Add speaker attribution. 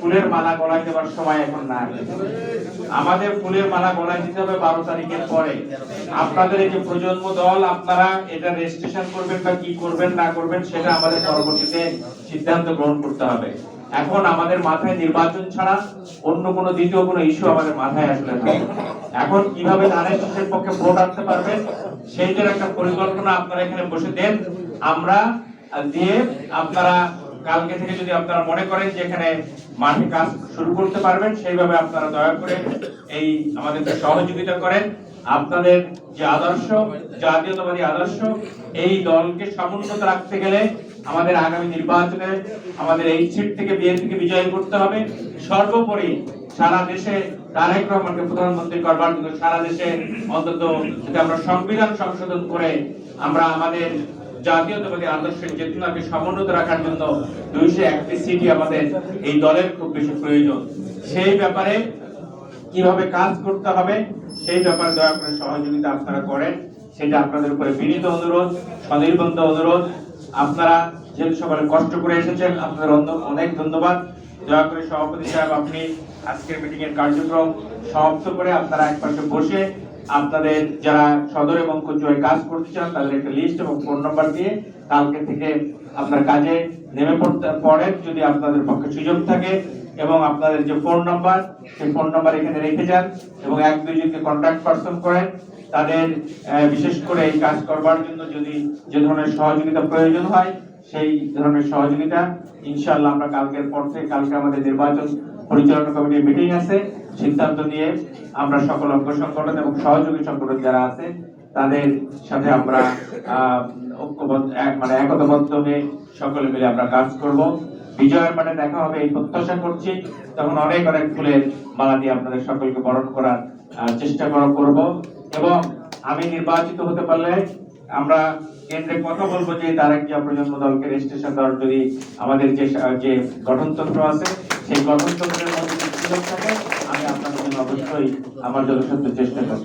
Speaker 1: ফুলের মালা গলায় দেওয়ার সময় এখন না আমাদের ফুলের মালা গলায় দিতে হবে বারো তারিখের পরে। আপনাদের এই যে প্রজন্ম দল, আপনারা এটা রেজিস্ট্রেশন করবেন বা কি করবেন, না করবেন, সেটা আমাদের পরবর্তীতে সিদ্ধান্ত গ্রহণ করতে হবে। এখন আমাদের মাথায় নির্বাচন ছাড়া অন্য কোনো দ্বিতীয় কোনো ইস্যু আমাদের মাথায় আসলে না। এখন কীভাবে ধানের শীষের পক্ষে ভোট আনতে পারবেন, সেইটার একটা পরিকল্পনা আপনারা এখানে বসে দেন। আমরা দিয়ে আপনারা কালকে থেকে যদি আপনারা মনে করেন যে এখানে মাঠে কাজ শুরু করতে পারবেন, সেইভাবে আপনারা দয়া করে এই আমাদেরকে সহযোগিতা করেন। আপনাদের যে আদর্শ, জাতীয়তাবাদী আদর্শ, এই দলকে সমুন্নত রাখতে গেলে আমাদের আগামী নির্বাচনে আমাদের এই সিট থেকে বিএনপিকে বিজয় করতে হবে। সর্বোপরি সারা দেশে তারেক রহমানকে প্রধানমন্ত্রী করবার জন্য সারা দেশে অন্তত আমরা সংবিধান সংশোধন করে আমরা আমাদের জাতীয়তাবাদী আদর্শের চেতনাকে সমুন্নত রাখার জন্য দুইশো একটি সিটি আমাদের এই দলের খুব বেশি প্রয়োজন। সেই ব্যাপারে কীভাবে কাজ করতে হবে, সেই ব্যাপারে দয়া করে সহযোগিতা আপনারা করেন, সেটা আপনাদের উপরে বিনীত অনুরোধ, স্বনির্বন্ধ অনুরোধ। আপনারা যেহেতু সকালে কষ্ট করে এসেছেন, আপনাদের অনেক ধন্যবাদ। দয়া করে সভাপতি সাহেব, আপনি আজকের মিটিং এর কার্যক্রম সমাপ্ত করে আপনারা একপাশে বসে আপনাদের যারা সদর এবং কুচুয়ায় কাজ করতে চান, তাদের একটা লিস্ট এবং ফোন নাম্বার দিয়ে কালকে থেকে আপনার কাজে নেমে পড়তে, পড়েন যদি আপনাদের পক্ষে সুযোগ থাকে। এবং আপনাদের যে ফোন নাম্বার সেই ফোন নাম্বার এখানে রেখে যান এবং এক দুইজনকে কন্ট্যাক্ট পারসন করেন। তাদের বিশেষ করে এই কাজ করবার জন্য যদি যে ধরনের সহযোগিতা প্রয়োজন হয় সেই ধরনের সহযোগিতা। ইনশাআল্লাহ আমরা কালকের পর থেকে, কালকে আমাদের নির্বাচন পরিচালনা কমিটির মিটিং আছে। সিদ্ধান্ত নিয়ে আমরা সকল অঙ্গ সংগঠন এবং সহযোগী সংগঠন যারা আছে, তাদের সাথে আমরা ঐক্যবদ্ধ মানে একতাবদ্ধ হয়ে সকলে মিলে আমরা কাজ করব। বিজয়ের মানে দেখা হবে, এই প্রত্যাশা করছি। তখন অনেক অনেক ফুলের মালা দিয়ে আপনাদের সকলকে বরণ করার চেষ্টা করা, করব। এবং আমি নির্বাচিত হতে পারলে আমরা কেন্দ্রে কথা বলব যে তারেক জিয়া প্রজন্ম দলকে রেজিস্ট্রেশন দেওয়ার যদি আমাদের যে যে গঠনতন্ত্র আছে, সেই গঠনতন্ত্রের মধ্যে সুযোগ থাকে, আমি আপনাদের জন্য অবশ্যই আমার যথাসাধ্য চেষ্টা করব।